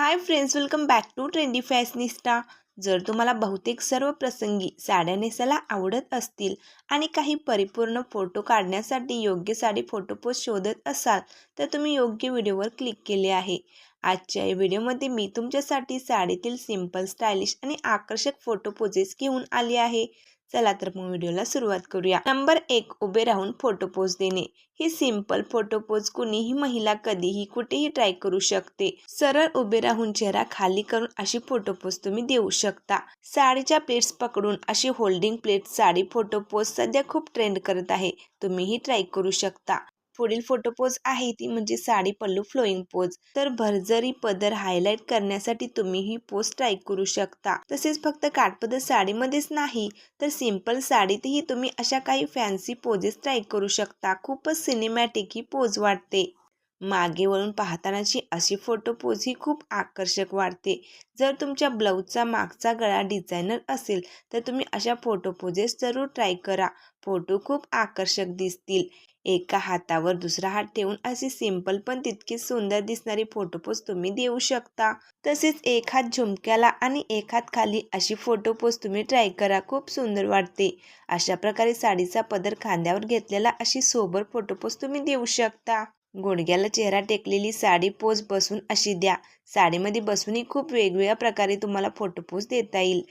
Hi friends welcome back to trendy fashionista जर तुम्हाला बहुतेक सर्व प्रसंगी साड्या नेसायला आवडत असतील आणि काही परिपूर्ण फोटो काढण्यासाठी योग्य साडी फोटो पोस्ट शोधत असाल तर तुम्ही योग्य व्हिडिओवर क्लिक केले आहे. आजच्या या व्हिडिओमध्ये मी तुमच्यासाठी साडीतील सिंपल स्टायलिश आणि आकर्षक फोटो पोजेस घेऊन आली आहे. चला तर मग व्हिडिओला सुरुवात करूया. नंबर एक उभे राहून फोटो पोज देणे. ही सिंपल फोटो पोज कुणीही महिला कधीही कुठेही ट्राय करू शकते. सरळ उभे राहून चेहरा खाली करून अशी फोटो पोज तुम्ही देऊ शकता. साडीच्या प्लेट्स पकडून अशी holding pleat sari photo pose सध्या खूप ट्रेंड करत आहे. तुम्हीही ट्राय करू शकता. पुढील फोटो पोज आहे ती म्हणजे साडी पल्लू फ्लोईंग पोज तर भरजरी पदर हायलाईट करण्यासाठी तुम्ही ही पोज ट्राय करू शकता. तसेच फक्त काठपदर साडीमध्येच नाही तर सिंपल साडीतही तुम्ही अशा काही फॅन्सी पोजेस ट्राय करू शकता. खूपच सिनेमॅटिक ही पोज वाटते. मागे वळून पाहतानाची अशी फोटो पोज ही खूप आकर्षक वाटते. जर तुमच्या ब्लाऊजचा मागचा गळा डिझायनर असेल तर तुम्ही अशा फोटो पोजेस जरूर ट्राय करा. फोटो खूप आकर्षक दिसतील. एका हातावर दुसरा हात ठेवून अशी सिंपल पण तितकी सुंदर दिसणारी फोटोपोज तुम्ही देऊ शकता. तसेच एक हात झुमक्याला आणि एक हात खाली अशी फोटोपोज तुम्ही ट्राय करा. खूप सुंदर वाटते. अशा प्रकारे साडीचा पदर खांद्यावर घेतलेला अशी सोबर फोटोपोज तुम्ही देऊ शकता. गुडघ्याला चेहरा टेकलेली साडी पोज बसून अशी द्या. साडीमध्ये बसूनही खूप वेगवेगळ्या प्रकारे तुम्हाला फोटो पोज देता येईल.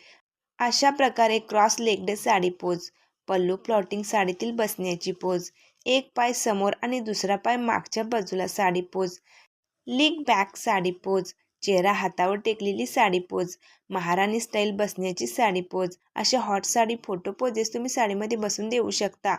अशा प्रकारे cross legged sari pose pallu plotting साडीतील बसण्याची पोज एक पाय समोर आणि दुसरा पाय मागच्या बाजूला sari pose leg back sari pose चेहरा हातावर टेकलेली साडी पोज महाराणी स्टाईल बसण्याची साडी पोज असे हॉट साडी फोटो पोजेस तुम्ही साडीमध्ये बसून देऊ शकता.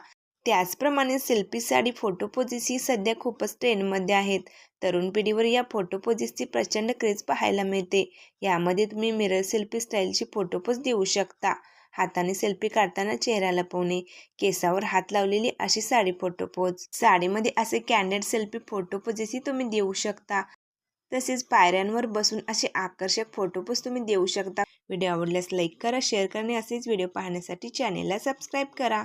त्याचप्रमाणे सेल्फी साडी फोटो पोजेस ही सध्या खूपच ट्रेंडमध्ये आहेत. तरुण पिढीवर या फोटो पोजेसची प्रचंड क्रेज पाहायला मिळते. यामध्ये तुम्ही मिरर सेल्फी स्टाईलची फोटो पोज देऊ शकता. हाताने सेल्फी काढताना चेहरा लपवणे केसावर हात लावलेली अशी साडी फोटो पोज साडीमध्ये असे कॅन्डेड सेल्फी फोटो पोजेसही तुम्ही देऊ शकता. तसेच पायऱ्यांवर बसून असे आकर्षक फोटो पोज तुम्ही देऊ शकता. व्हिडिओ आवडल्यास लाईक करा शेअर करणे असेच व्हिडिओ पाहण्यासाठी चॅनेलला सबस्क्राईब करा.